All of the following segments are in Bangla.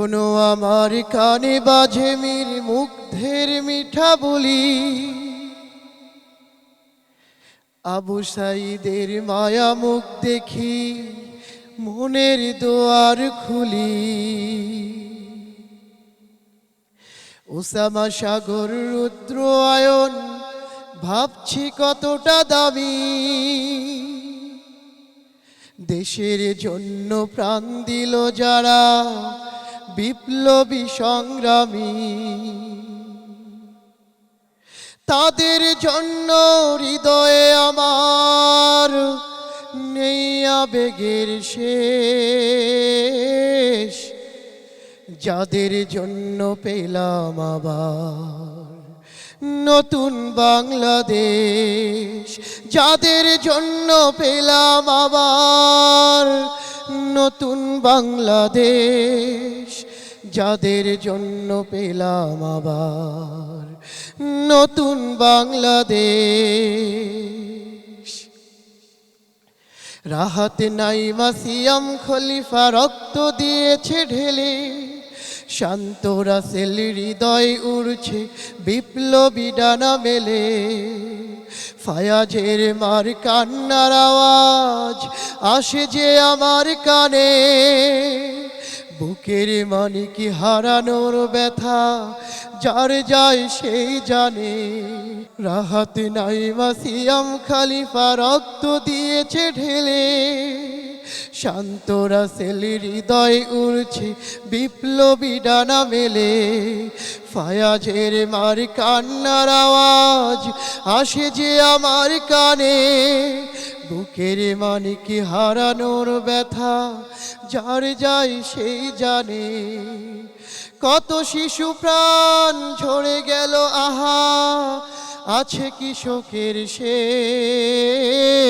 এখনও আমার কানে বাজে মির মুগ্ধের মিঠা বলি। আবু সাইদের মায়া মুখ দেখি, মনের দোয়ার খুলি। ওসামা সাগর রুদ্র আয়ন, ভাবছি কতটা দামি। দেশের জন্য প্রাণ দিল যারা বিপ্লবী সংগ্রামী। তাদের জন্য হৃদয়ে আমার নেই আবেগের শেষ। যাদের জন্য পেলাম আবার নতুন বাংলাদেশ। যাদের জন্য পেলাম আবার নতুন বাংলাদেশ, যাদের জন্য পেলাম আবার নতুন বাংলাদেশ। রাহাত নাই মাসিয়াম খলিফা রক্ত দিয়েছে ঢেলে, শান্ত রাসেল হৃদয় উড়ছে বিপ্লবী ডানা মেলে। ফায়াজের মার কান্নার আওয়াজ আসে যে আমার কানে। বুকের মানে কি হারানোর ব্যথা, যার যায় সেই জানে। রাহাত নাই মাসিয়াম খালিফা রক্ত দিয়েছে ঢেলে। শান্ত রাসেল হৃদয় উড়ছে, বিপ্লবী ডানা মেলে। ফায়াজের মার কান্নার আওয়াজ আসে যে আমার কানে। বুকের মানিকি হারানোর ব্যথা, যার যায় সেই জানে। কত শিশু প্রাণ ঝরে গেল, আহা, আছে কৃষকের শেষ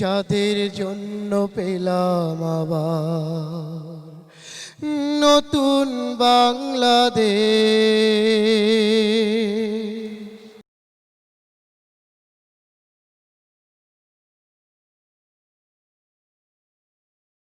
যাদের জন্য পেলাম আবার নতুন বাংলাদেশ।